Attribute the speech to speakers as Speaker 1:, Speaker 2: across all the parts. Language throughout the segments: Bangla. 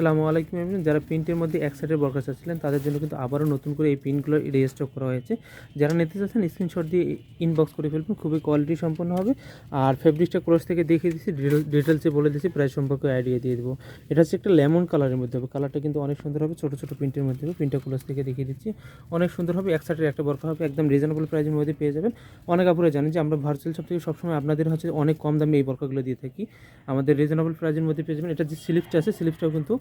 Speaker 1: আসসালামু আলাইকুম এমন যারা প্রিন্টের মধ্যে এক সাইডের বরকা চাচ্ছিলেন তাদের জন্য কিন্তু আবারও নতুন করে এই প্রিন্টগুলো রেজিস্টার করা হয়েছে। যারা নিতে চাচ্ছেন স্ক্রিনশট দিয়ে ইনবক্স করে ফেলবেন, খুবই কোয়ালিটি সম্পন্ন হবে। আর ফেব্রিকটা ক্রস থেকে দেখিয়ে দিচ্ছি ডিটেলসে বলে দিচ্ছি প্রাইস সম্পর্কে আইডিয়া দিয়ে দেবো। এটা হচ্ছে একটা লেমন কালারের মধ্যে হবে। কালারটা কিন্তু অনেক সুন্দর হবে, ছোটো ছোটো প্রিন্টের মধ্যে হবে। প্রিন্টটা ক্রস থেকে দেখিয়ে দিচ্ছি। অনেক সুন্দর হবে, এক সাইডের একটা বরকা হবে, একদম রিজনেবল প্রাইসের মধ্যে পেয়ে যাবেন। অনেক আপুরে জানেন যে আমরা ভার্চুয়াল শপ থেকে সবসময় আপনাদের হচ্ছে অনেক কম দামে এই বরকাগুলো দিয়ে থাকি। আমাদের রিজনেবল প্রাইসের মধ্যে পেয়ে যাবেন। এটা যে স্লিপটা আছে স্লিপটাও কিন্তু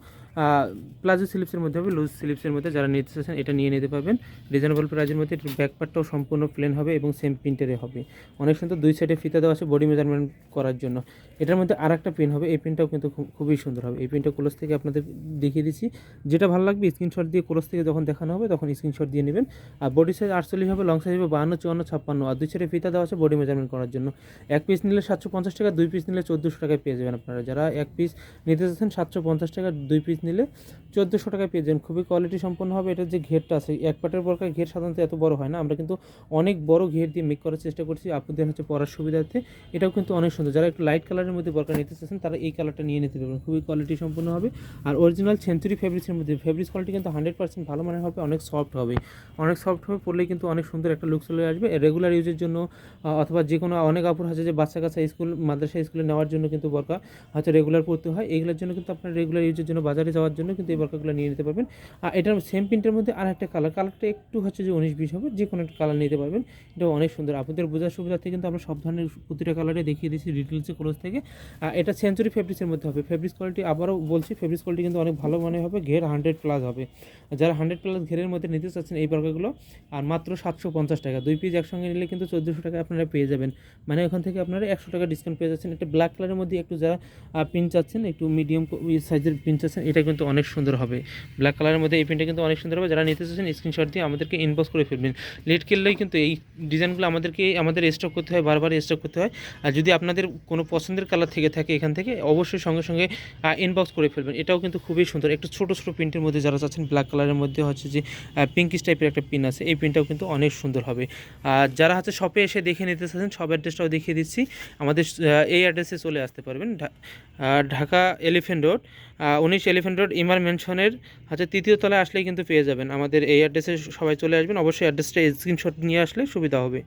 Speaker 1: প্লাজো স্লিপসের মধ্যে হবে, লুজ স্লিপসের মধ্যে যারা নিতে চাচ্ছেন এটা নিয়ে নিতে পারবেন। রিজনেবল প্রাইজের মধ্যে ব্যাক পার্টটাও সম্পূর্ণ প্লেন হবে এবং সেম প্রিন্টেরে হবে। অনেক সুন্দর দুই সাইডে ফিতা দেওয়া আছে বডি মেজারমেন্ট করার জন্য। এটার মধ্যে আর একটা পিন হবে, এই পিনটাও কিন্তু খুব- খুবই সুন্দর হবে। এই পিনটা ক্লোজ থেকে আপনাদের দেখিয়ে দিচ্ছি। যেটা ভালো লাগবে স্ক্রিনশট দিয়ে ক্লোজ থেকে যখন দেখানো হবে, তখন স্ক্রিনশট দিয়ে নেবেন। আর বডি সাইজ আটচল্লিশ হবে লং সাইজ হবে বাহান্ন, চুয়ান্ন, ছাপ্পান্ন। আর দুই সাইডে ফিতা দেওয়া আছে বডি মেজারমেন্ট করার জন্য। এক পিস নিলে সাতশো পঞ্চাশ টাকা, দুই পিস নিলে চোদ্দোশো টাকায় পেয়ে যাবেন আপনারা। যারা এক পিস নিতে চাচ্ছেন, সাতশো পঞ্চাশ টাকা, দুই পিস নিলে চোদ্দোশো টাকায় পেয়ে যাবেন। খুবই কোয়ালিটি সম্পন্ন হবে। এটার যে ঘেরটা আছে এক পাটের বরকার ঘের সাধারণত এত বড় হয় না। আমরা কিন্তু অনেক বড় ঘের দিয়ে মেক করার চেষ্টা করছি। আপনাদের হচ্ছে পড়ার সুবিধার্থে। এটাও কিন্তু অনেক সুন্দর। যারা একটু লাইট কালারের মধ্যে বরকার নিতে চাচ্ছেন, তারা এই কালারটা নিয়ে নিতে পারবেন। খুবই কোয়ালিটি সম্পন্ন হবে। আর অরিজিনাল সেঞ্চুরি ফেব্রিক্সের মধ্যে ফেব্রিক্স কোয়ালিটি কিন্তু হান্ড্রেড পার্সেন্ট ভালো মানের হবে, অনেক সফট হবে। অনেক সফট হবে, পরলেই কিন্তু অনেক সুন্দর একটা লুক চলে আসবে। রেগুলার ইউজের জন্য অথবা যে কোনো অনেক আপুর আছে যে বাচ্চা কাচ্চা স্কুল মাদ্রাসা স্কুলে নেওয়ার জন্য কিন্তু বরকা হয়তো রেগুলার পড়তে হয়। এইগুলোর জন্য কিন্তু আপনার রেগুলার ইউজের জন্য বাজারে যাওয়ার জন্য কিন্তু এই বরকাগুলো নিয়ে নিতে পারবেন। আর এটার সেম প্রিন্টের মধ্যে আর একটা কালার কালারটা একটু হচ্ছে যে উনিশ বিশ হবে, যে কোনো একটা কালার নিতে পারবেন। এটা অনেক সুন্দর। আপনাদের বোঝার সুবিধার্থে কিন্তু আমরা সব ধরনের প্রতিটা কালারে দেখিয়ে দিচ্ছি ডিটেলসে ক্লোজ থেকে। আর এটা সেঞ্চুরি ফেব্রিক্সের মধ্যে হবে। ফেব্রিক্স কোয়ালিটি আবারও বলছি ফেব্রিক্স কোয়ালিটি কিন্তু অনেক ভালো মানে হবে, ঘের হান্ড্রেড প্লাস হবে। যারা হান্ড্রেড প্লাস ঘেরের মধ্যে নিতে চাচ্ছেন এই বর্গাগুলো আর মাত্র সাতশো পঞ্চাশ টাকা। দুই পিস একসঙ্গে নিলে কিন্তু চোদ্দোশো টাকা আপনারা পেয়ে যাবেন। মানে ওখান থেকে আপনারা একশো টাকা ডিসকাউন্ট পেয়ে যাচ্ছেন। একটা ব্ল্যাক কালারের মধ্যে একটু যারা পিন চাচ্ছেন, একটু মিডিয়াম সাইজের পিন চাচ্ছেন এটা কিন্তু অনেক সুন্দর হবে। ব্ল্যাক কালারের মধ্যে এই পিনটা কিন্তু অনেক সুন্দর হবে। যারা নিতে চাচ্ছেন স্ক্রিনশট দিয়ে আমাদেরকে ইনবক্স করে ফেলবেন। লেট কিনলেই কিন্তু এই ডিজাইনগুলো আমাদেরকে, আমাদের স্টক করতে হয়, বারবার স্টক করতে হয়। আর যদি আপনাদের কোনো পছন্দের কালার থেকে থাকে এখান থেকে, অবশ্যই সঙ্গে সঙ্গে ইনবক্স করে ফেলবেন। এটাও কিন্তু খুবই সুন্দর। একটু ছোটো ছোটো প্রিন্টের মধ্যে যারা চাচ্ছেন ব্ল্যাক কালারের মধ্যে হচ্ছে যে পিঙ্কিশ টাইপের একটা পিন আছে। এই পিনটাও কিন্তু অনেক সুন্দর হবে। আর যারা হচ্ছে শপে এসে দেখে নিতে চাচ্ছেন সব অ্যাড্রেসটাও দেখিয়ে দিচ্ছি। আমাদের এই অ্যাড্রেসে চলে আসতে পারবেন। ঢাকা এলিফেন্ট রোড উনিশ এলিফেন্ট রোড ইমার মেনশনের হচ্ছে তৃতীয় তলায় আসলেই কিন্তু পেয়ে যাবেন। আমাদের এই অ্যাড্রেসে সবাই চলে আসবেন। অবশ্যই অ্যাড্রেসটা স্ক্রিনশট নিয়ে আসলে সুবিধা হবে।